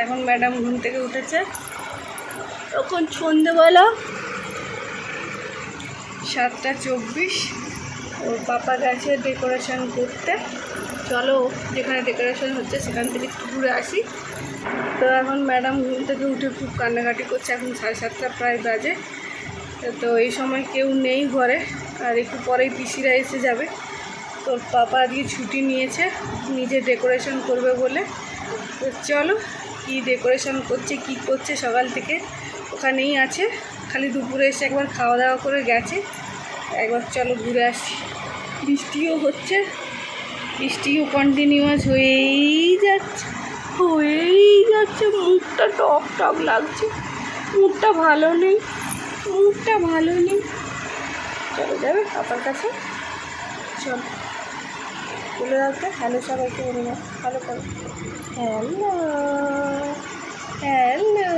এখন ম্যাডাম ঘুম থেকে উঠেছে। তখন সন্ধেবেলা সাতটা চব্বিশ, ওর পাপা গেছে ডেকোরেশন করতে। চলো, যেখানে ডেকোরেশন হচ্ছে সেখান থেকে একটু ঘুরে আসি। তো এখন ম্যাডাম ঘুম থেকে উঠে খুব কান্নাকাটি করছে, এখন সাড়ে সাতটা প্রায় বাজে। তো এই সময় কেউ নেই ঘরে, আর একটু পরেই পিসিরা এসে যাবে। তোর পাপা আজকে ছুটি নিয়েছে, নিজে ডেকোরেশন করবে বলে। তো চলো, কি ডেকোরেশন করছে, কি করছে সকাল থেকে, ওখানেই আছে। খালি দুপুরে এসে একবার খাওয়া দাওয়া করে গেছে। একবার চলো ঘুরে আসি। বৃষ্টিও হচ্ছে। বৃষ্টিও কন্টিনিউয়াস হয়েই যাচ্ছে হয়েই যাচ্ছে। মুখটা টক টক লাগছে। মুখটা ভালো নেই, মুখটা ভালো নেই। চলো যাবে পাপার কাছে। চল। বলে রাখতে হ্যালো সবাইকে বলে দাও ভালো করো। হ্যালো হ্যালো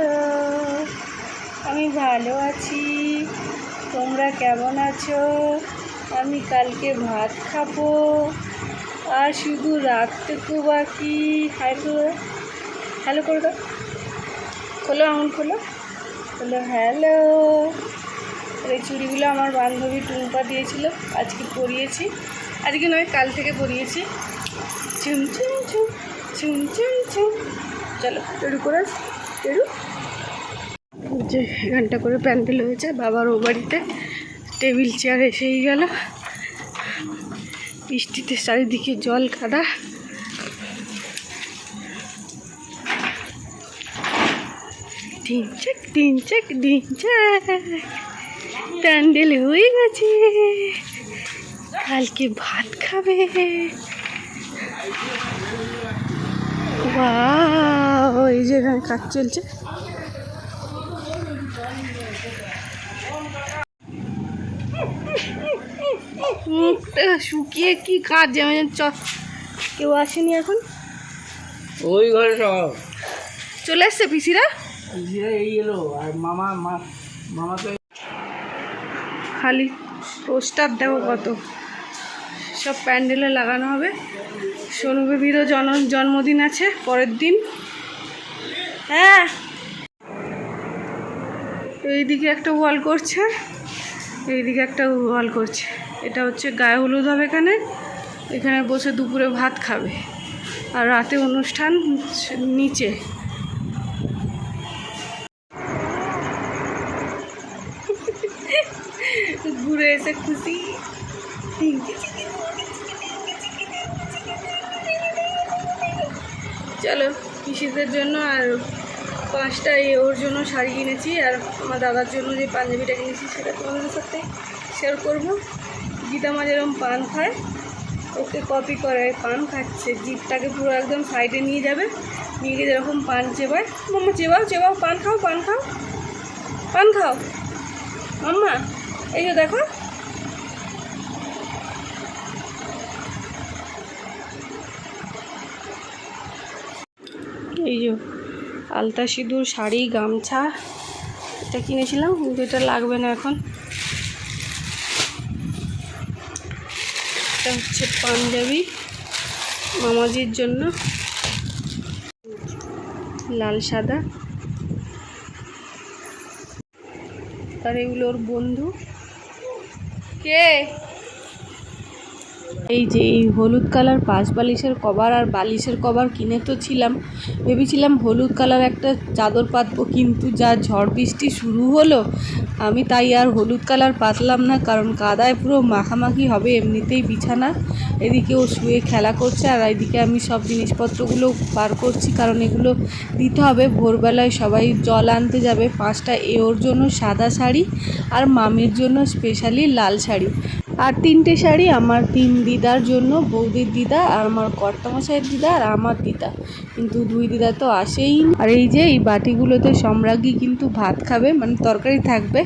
আমি ভালো আছি। তোমরা কেমন আছো? আমি কালকে ভাত খাব। আর শুধু রাতটুকু বাকি। হ্যালো হ্যালো করে দাও। খোলো, আঙুল খোলো। হ্যালো হ্যালো এই চুড়িগুলো আমার বান্ধবী টুম্পা দিয়েছিল। আজকে পরিয়েছি। আজকে নয়, কাল থেকে পরিয়েছি। চুম চুম চুম চুম চুম চুম। চলো শুরু করে শুরু যে ঘণ্টা করে প্যান্ডেল হয়েছে বাবার ও বাড়িতে। টেবিল, চেয়ার এসেই গেল। বৃষ্টিতে চারিদিকে জল কাদা। ডিম চাক ডিম চাক ডিম চাক। প্যান্ডেল হয়ে গেছে। কালকে ভাত খাবে। বাহ এই যে এখানে কাজ চলছে। মুখটা শুকিয়ে কি কাজ যেমন চ কেউ আসেনি এখন? ওই ঘরে সব। চলে এসছে পিসিরা? পিসিরা এই এলো আর মামা মা মামা তো খালি পোস্টার দেবো কত? সব প্যান্ডেলে লাগানো হবে। সোনু বেবিরও জন, জন্মদিন আছে, পরের দিন। হ্যাঁ। এইদিকে একটা ওয়াল করছে। এইদিকে একটা ওয়াল করছে। এটা হচ্ছে গায়ে হলুদ হবে এখানে। এখানে বসে দুপুরে ভাত খাবে। আর রাতে অনুষ্ঠান নিচে। ঘুরে এসে খুশি। পিসিদের জন্য আর পাঁচটা ওর জন্য শাড়ি কিনেছি আর আমার দাদার জন্য যে পাঞ্জাবিটা কিনেছি সেটা তোমাদের সাথে শেয়ার করব। গীতা মা যেরকম পান খায়, ওকে কপি করে পান খাচ্ছে। জিপটাকে পুরো একদম সাইডে নিয়ে যাবে নিয়ে গিয়ে যেরকম পান চেবায়, মাম্মা, চেবাও চেবাও, পান খাও পান খাও পান খাও। মাম্মা, এই যে দেখো যে আলতা সিঁদুর, শাড়ি, গামছা, এটা কিনেছিলাম, কিন্তু এটা লাগবে না এখন। এটা হচ্ছে পাঞ্জাবি মামাজির জন্য। লাল সাদা। আর এগুলোর বন্ধু। কে? এই যে এই হলুদ কালার পাঁচ বালিশের কভার আর বালিশের কভার কিনে তো ছিলাম। ভেবেছিলাম হলুদ কালার একটা চাদর পাতবো, কিন্তু যা ঝড় বৃষ্টি শুরু হলো, আমি তাই আর হলুদ কালার পাতলাম না, কারণ কাদায় পুরো মাখামাখি হবে, এমনিতেই বিছানা। এদিকে ও শুয়ে খেলা করছে, আর এদিকে আমি সব জিনিসপত্রগুলো বার করছি, কারণ এগুলো দিতে হবে। ভোরবেলায় সবাই জল আনতে যাবে পাঁচটা এ ওর জন্য সাদা শাড়ি আর মামির জন্য স্পেশালি লাল শাড়ি। আর তিনটে শাড়ি আমার তিন দিদার জন্য, বৌদির দিদা আর আমার কর্তামশাইয়ের দিদা আর আমার দিদা। কিন্তু দুই দিদা তো আসেই আর এই যে এই বাটিগুলোতে সম্রাজ্ঞী কিন্তু ভাত খাবে মানে তরকারি থাকবে।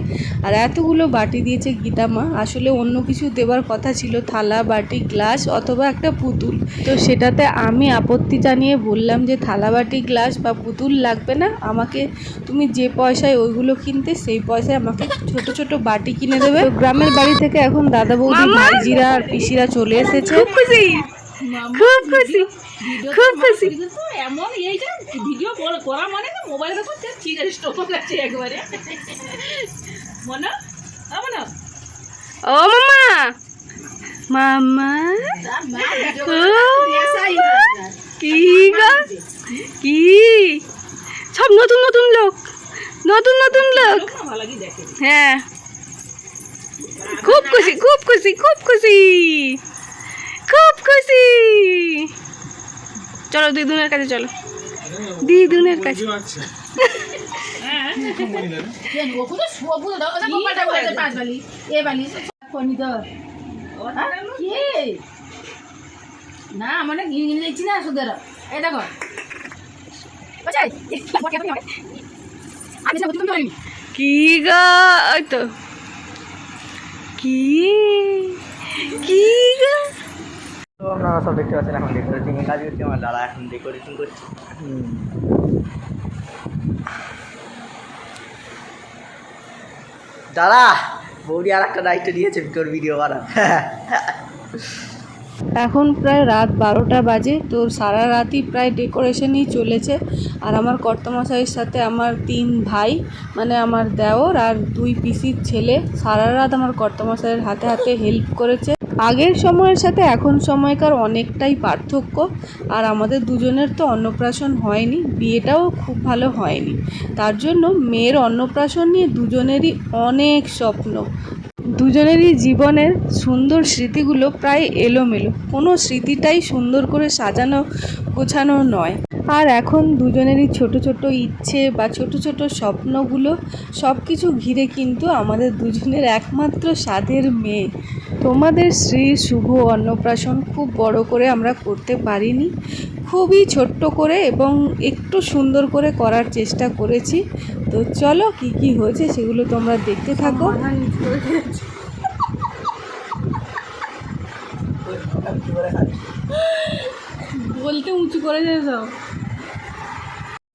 আর এতগুলো বাটি দিয়েছে গীতা মা। আসলে অন্য কিছু দেওয়ার কথা ছিল থালা বাটি গ্লাস অথবা একটা পুতুল। তো সেটাতে আমি আপত্তি জানিয়ে বললাম যে থালা বাটি গ্লাস বা পুতুল লাগবে না। আমাকে তুমি যে পয়সায় ওইগুলো কিনতে সেই পয়সায় আমাকে ছোট ছোট বাটি কিনে দেবে। গ্রামের বাড়ি থেকে এখন দাদা বৌদি ভাইজিরা আর পিসিরা চলে এসেছে। খুব খুশি খুব খুশি। কিন্তু এমন এইটা ভিডিও করা মানে না মোবাইল দেখো ঠিক আছে স্টপ আছে একবারে। মনে? হবে না ও মামা। মামা কি গো? কি? সব নতুন নতুন লোক। নতুন নতুন লোক। হ্যাঁ। খুব খুশি খুব খুশি খুব খুশি। খুব খুশি। চলো দিদুনের কাছে চলো। দিদুনের কাছে। না মানে গিয়ে গিয়ে দেখছি না সুদের। এই দেখো। কি গো ওই তো কি কি গো তো। আপনারা সব দেখতে পাচ্ছেন, এখন ডেকোরেটিং কাজ করছে, আমার দাদা এখন ডেকোরেশন করছে। দাদা, বৌদি আর একটা দায়িত্ব দিয়েছে তোর ভিডিও করা এখন প্রায় রাত বারোটা বাজে, তো সারা রাতই প্রায় ডেকোরেশনই চলেছে। আর আমার কর্তমশাইয়ের সাথে আমার তিন ভাই মানে আমার দেওর আর দুই পিসির ছেলে, সারা রাত আমার কর্তমশাইয়ের হাতে হাতে হেল্প করেছে। আগের সময়ের সাথে এখন সময়কার অনেকটাই পার্থক্য। আর আমাদের দুজনের তো অন্নপ্রাশন হয়নি, বিয়েটাও খুব ভালো হয়নি। তার জন্য মেয়ের অন্নপ্রাশন নিয়ে দুজনেরই অনেক স্বপ্ন। দুজনেরই জীবনের সুন্দর স্মৃতিগুলো প্রায় এলোমেলো। কোনো স্মৃতিটাই সুন্দর করে সাজানো গোছানো নয়। আর এখন দুজনেরই ছোট ছোট ইচ্ছে বা ছোট ছোট স্বপ্নগুলো সব কিছু ঘিরে কিন্তু আমাদের দুজনের একমাত্র স্বাদের মেয়ে। তোমাদের শ্রী শুভ অন্নপ্রাশন খুব বড় করে আমরা করতে পারিনি। খুবই ছোট্ট করে এবং একটু সুন্দর করে করার চেষ্টা করেছি। তো চলো কি কি হয়েছে সেগুলো তোমরা দেখতে থাকো। বলতে উঁচু করে যাও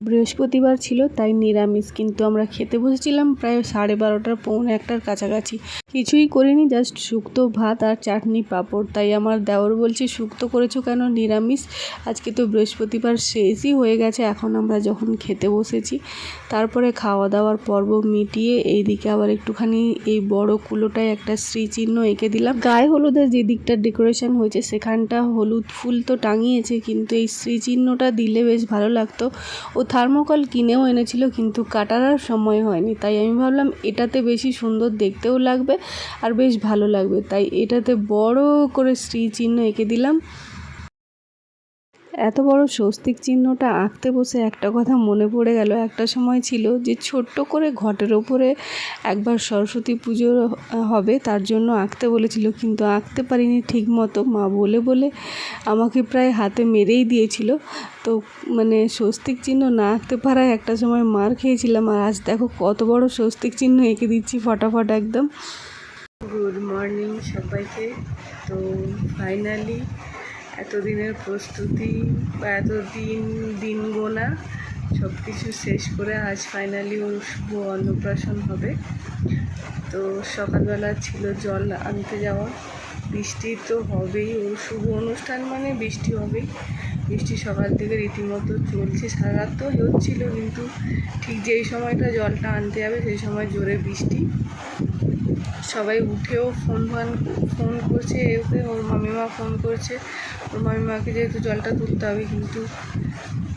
বৃহস্পতিবার ছিল তাই নিরামিষ কিন্তু আমরা খেতে বসেছিলাম প্রায় সাড়ে বারোটার পৌনে একটার কাছাকাছি। কিছুই করিনি জাস্ট শুক্তো ভাত আর চাটনি পাঁপড়। তাই আমার দেওর বলছে, শুক্তো করেছ কেন? নিরামিষ। আজকে তো বৃহস্পতিবার শেষই হয়ে গেছে। এখন আমরা যখন খেতে বসেছি, তারপরে খাওয়া দাওয়ার পর্ব মিটিয়ে এইদিকে আবার একটুখানি এই বড় কুলোটায় একটা শ্রীচিহ্ন এঁকে দিলাম। গায়ে হলুদের যে দিকটা ডেকোরেশন হয়েছে, সেখানটা হলুদ ফুল তো টাঙিয়েছে, কিন্তু এই শ্রীচিহ্নটা দিলে বেশ ভালো লাগতো। ও থার্মোকল কিনেও এনেছিল, কিন্তু কাটার সময় হয়নি। তাই আমি ভাবলাম, এটাতে বেশি সুন্দর দেখতেও লাগবে। আর বেশ ভালো লাগবে। তাই এটাতে বড় করে স্ত্রী চিহ্ন এঁকে দিলাম। এত বড় স্বস্তিক চিহ্নটা আঁকতে বসে একটা কথা মনে পড়ে গেল। একটা সময় ছিল যে ছোট্ট করে ঘটের ওপরে একবার সরস্বতী পুজো হবে, তার জন্য আঁকতে বলেছিল। কিন্তু আঁকতে পারিনি ঠিক মতো মা বলে বলে আমাকে প্রায় হাতে মেরেই দিয়েছিল। তো মানে স্বস্তিক চিহ্ন না আঁকতে পারায় একটা সময় মার খেয়েছিলাম। আর আজ দেখো কত বড় স্বস্তিক চিহ্ন এঁকে দিচ্ছি ফটাফট একদম। গুড মর্নিং সবাইকে। তো ফাইনালি এতদিনের প্রস্তুতি বা এতদিন দিন গোনা সব কিছু শেষ করে আজ ফাইনালি ওর শুভ অন্নপ্রাশন হবে। তো সকালবেলা ছিল জল আনতে যাওয়া। বৃষ্টি তো হবেই। ওর শুভ অনুষ্ঠান মানে বৃষ্টি হবেই। বৃষ্টি সকাল থেকে রীতিমতো চলছে। সারা তো হচ্ছিল, কিন্তু ঠিক যেই সময়টা জলটা আনতে যাবে, সেই সময় জোরে বৃষ্টি। সবাই উঠেও ফোন ফান, ফোন করছে ওকে ওর মামিমা ফোন করছে। ওর মামিমাকে যেহেতু জলটা তুলতে হবে, কিন্তু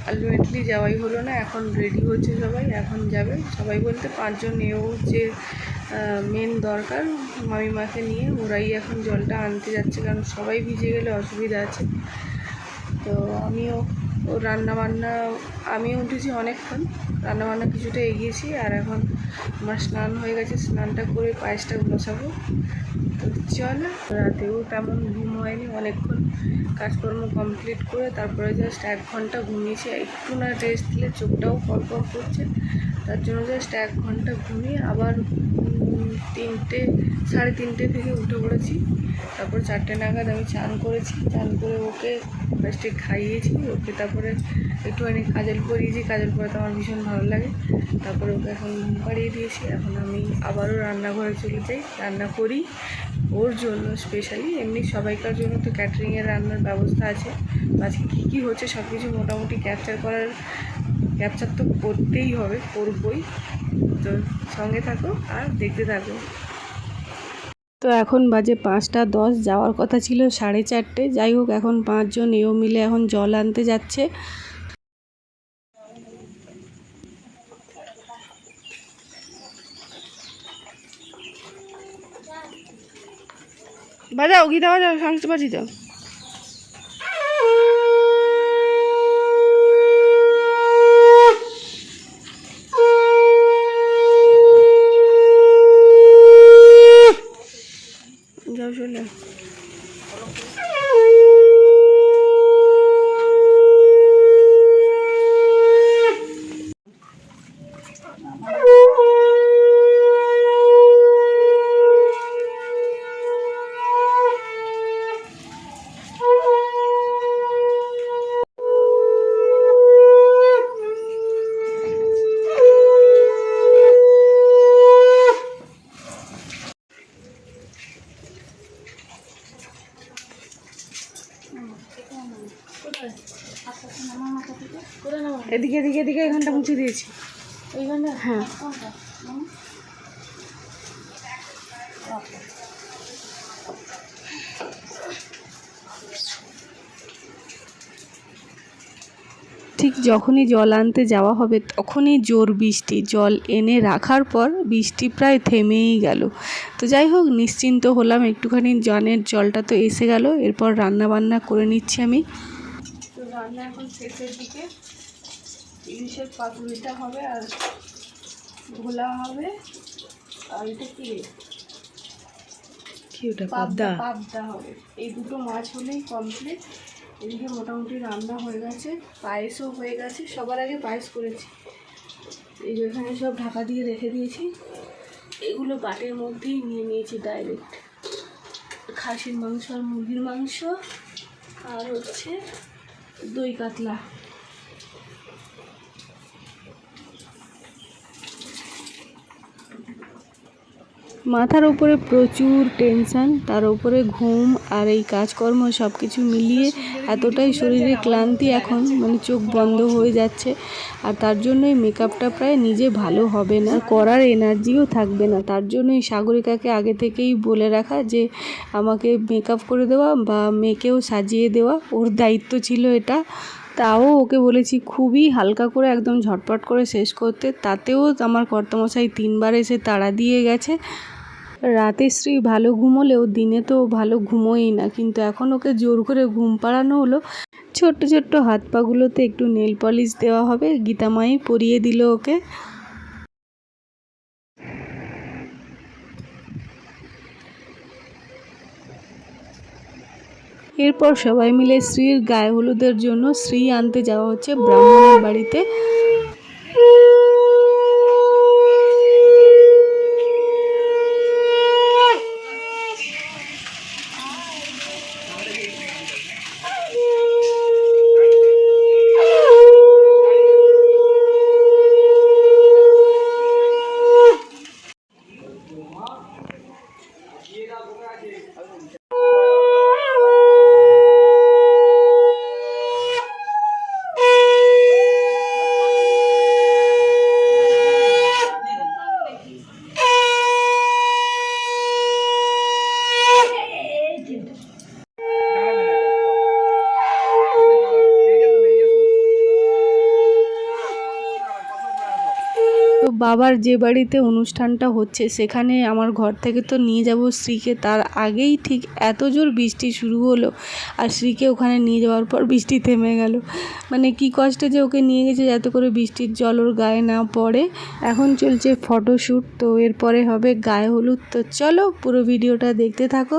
আলটিমেটলি যাওয়াই হলো না, এখন রেডি হচ্ছে সবাই, এখন যাবে। সবাই বলতে পাঁচজন, এও যে মেন দরকার মামিমাকে নিয়ে। ওরাই এখন জলটা আনতে যাচ্ছে, কারণ সবাই ভিজে গেলে অসুবিধা আছে। তো আমিও ও রান্না বান্না আমিও উঠেছি অনেকক্ষণ। রান্না বান্না কিছুটা এগিয়েছি আর এখন আমার স্নান হয়ে গেছে, স্নানটা করে পায়েসটা বসাবো। তো চলো, রাতেও তেমন ঘুম হয়নি, অনেকক্ষণ কাজকর্ম কমপ্লিট করে তারপরে জাস্ট এক ঘণ্টা ঘুমিয়েছি। একটু না রেস্ট দিলে চোখটাও কলকল করছে, তার জন্য জাস্ট এক ঘণ্টা ঘুমিয়ে আবার তিনটে সাড়ে তিনটে থেকে উঠে পড়েছি। তারপর চারটে নাগাদ আমি চান করেছি। চান করে ওকে ফার্স্টে খাইয়েছি। ওকে তারপরে একটুখানি কাজল পরিয়েছি। কাজল পরাতে আমার ভীষণ ভালো লাগে। তারপরে ওকে এখন ঘুম পাড়িয়ে দিয়েছি। এখন আমি আবারও রান্নাঘরে চলে যাই। রান্না করি ওর জন্য স্পেশালি এমনি সবাইকার জন্য তো ক্যাটারিংয়ের রান্নার ব্যবস্থা আছে। আজকে কী কী হচ্ছে সব কিছু মোটামুটি ক্যাপচার করার ক্যাপচার তো করতেই হবে, করবই। তো সঙ্গে থাকো আর দেখতে থাকো। তো এখন বাজে পাঁচটা দশ, যাওয়ার কথা ছিল সাড়ে চারটে। যাই হোক, এখন পাঁচজন এও মিলে এখন জল আনতে যাচ্ছে। বাজাও গীতা বাজাও শুনতে পাচ্ছি তো যাও চলে এদিকে এদিকে মুছে দিয়েছি। হ্যাঁ। ঠিক যখনই জল আনতে যাওয়া হবে তখনই জোর বৃষ্টি। জল এনে রাখার পর বৃষ্টি প্রায় থেমেই গেল। তো যাই হোক নিশ্চিন্ত হলাম একটুখানি জনের জলটা তো এসে গেল। এরপর রান্না বান্না করে নিচ্ছি আমি। তো রান্না এখন শেষের দিকে। ইলিশের পাতুরিটা হবে আর ভোলা হবে। আর এটা কি ওটা পাবদা। পাবদা? হবে। এই দুটো মাছ হলেই কমপ্লিট এদিকে মোটামুটি রান্না হয়ে গেছে পায়েসও হয়ে গেছে। সবার আগে পায়েস করেছি। এই যেখানে সব ঢাকা দিয়ে রেখে দিয়েছি। এগুলো বাটির মধ্যেই নিয়ে নিয়েছি ডাইরেক্ট খাসির মাংস আর মুরগির মাংস। আর হচ্ছে দই কাতলা। মাথার উপরে প্রচুর টেনশন তার উপরে ঘুম আর এই কাজকর্ম সব কিছু মিলিয়ে এতটাই শরীরে ক্লান্তি এখন মানে চোখ বন্ধ হয়ে যাচ্ছে। আর তার জন্যই মেকআপটা প্রায় নিজে ভালো হবে না। করার এনার্জিও থাকবে না। তার জন্যই সাগরিকাকে আগে থেকেই বলে রাখা যে, আমাকে মেকআপ করে দেওয়া বা মেয়েকেও সাজিয়ে দেওয়া। ওর দায়িত্ব ছিল এটা। তাও ওকে বলেছি খুবই হালকা করে একদম ঝটপট করে শেষ করতে, তাতেও আমার কর্তমশাই তিনবার এসে তাড়া দিয়ে গেছে। রাতে শ্রী ভালো ঘুমোলেও দিনে তো ভালো ঘুমোই না, কিন্তু এখন ওকে জোর করে ঘুম পাড়ানো হলো। ছোট্ট ছোট্ট হাত পাগুলোতে একটু নেল পলিশ দেওয়া হবে, গীতামাই পরিয়ে দিল ওকে। এরপর সবাই মিলে শ্রীর গায়ে হলুদের জন্য শ্রী আনতে যাওয়া হচ্ছে ব্রাহ্মণের বাড়িতে। বাবার যে বাড়িতে অনুষ্ঠানটা হচ্ছে, সেখানে আমার ঘর থেকে তো নিয়ে যাব শ্রীকে। তার আগেই ঠিক এত জোর বৃষ্টি শুরু হলো আর শ্রীকে ওখানে নিয়ে যাওয়ার পর বৃষ্টি থেমে গেল। মানে কি কষ্টে যে ওকে নিয়ে গেছে, যাতে করে বৃষ্টির জল ওর গায়ে না পড়ে। এখন চলছে ফটোশ্যুট, তো এরপরে হবে গায়ে হলুদ। তো চলো পুরো ভিডিওটা দেখতে থাকো।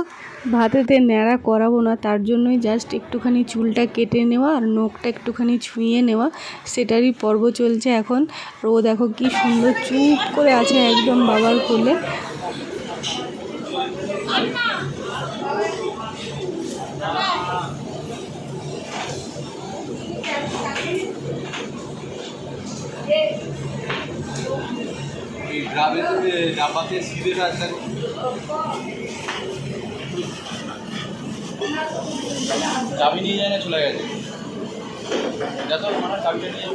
ভাতেতে ন্যাড়া করাবো না, তার জন্যই জাস্ট একটুখানি চুলটা কেটে নেওয়া আর নখটা একটুখানি ছুঁয়ে নেওয়া। সেটারই পর্ব চলছে এখন। ও দেখো কি সুন্দর চুপ করে আছে একদম বাবার কোলে। চাবি নিয়ে যায় না, চলে গেছে। যত মানে চাবিটা নিয়ে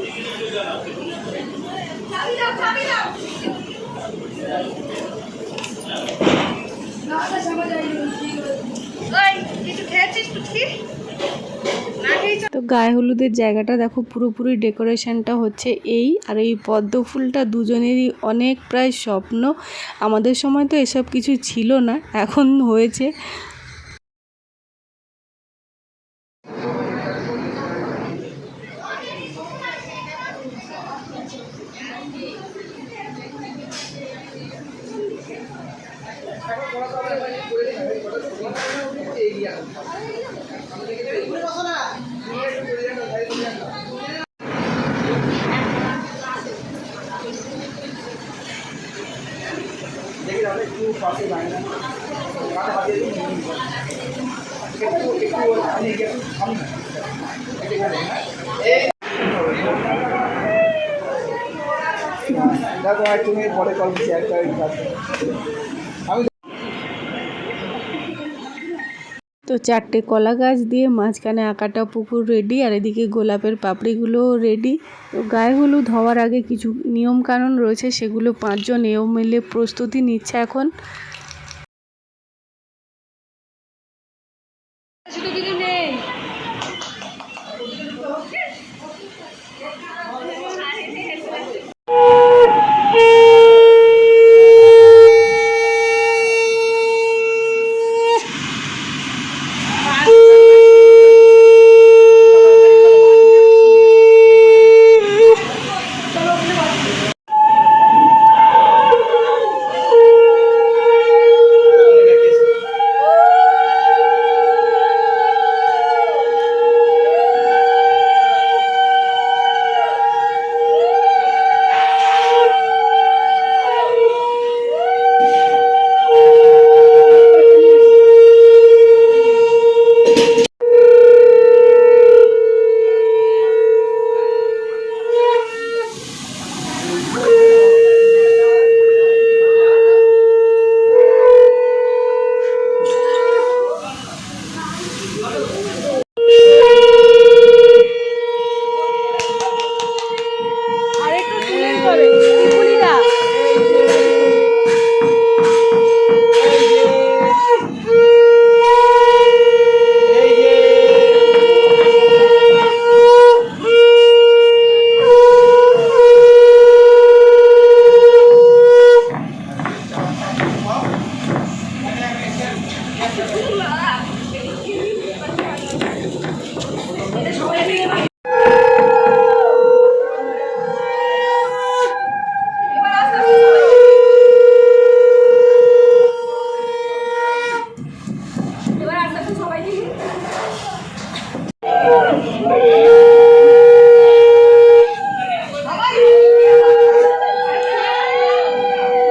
তো গায়ে হলুদের জায়গাটা দেখো, পুরোপুরি ডেকোরেশনটা হচ্ছে এই, আর এই পদ্ম ফুলটা দুজনেরই অনেক প্রায় স্বপ্ন। আমাদের সময় তো এসব কিছু ছিল না, এখন হয়েছে। পাশে যায় না আমি আমি দেখো পরে কল একটা আমি তো চারটে কলা গাছ দিয়ে মাঝখানে আঁকাটা পুকুর রেডি আর এদিকে গোলাপের পাপড়িগুলোও রেডি তো গায়ে হলুদ হওয়ার আগে কিছু নিয়ম কানুন রয়েছে, সেগুলো পাঁচজন এও মিলে প্রস্তুতি নিচ্ছে এখন।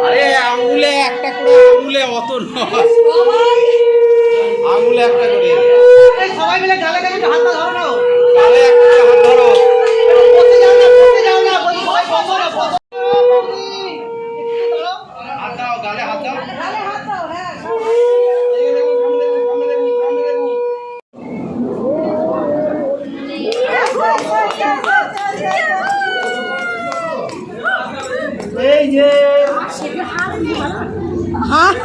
আরে আঙুলে একটা করে আঙুলে অত নয়। আঙুলে একটা করে। সবাই মিলে গালে গালে হাত ধরো।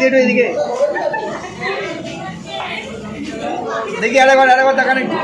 একটু এদিকে দেখি আরেকবার আরেকবার দেখান একটু।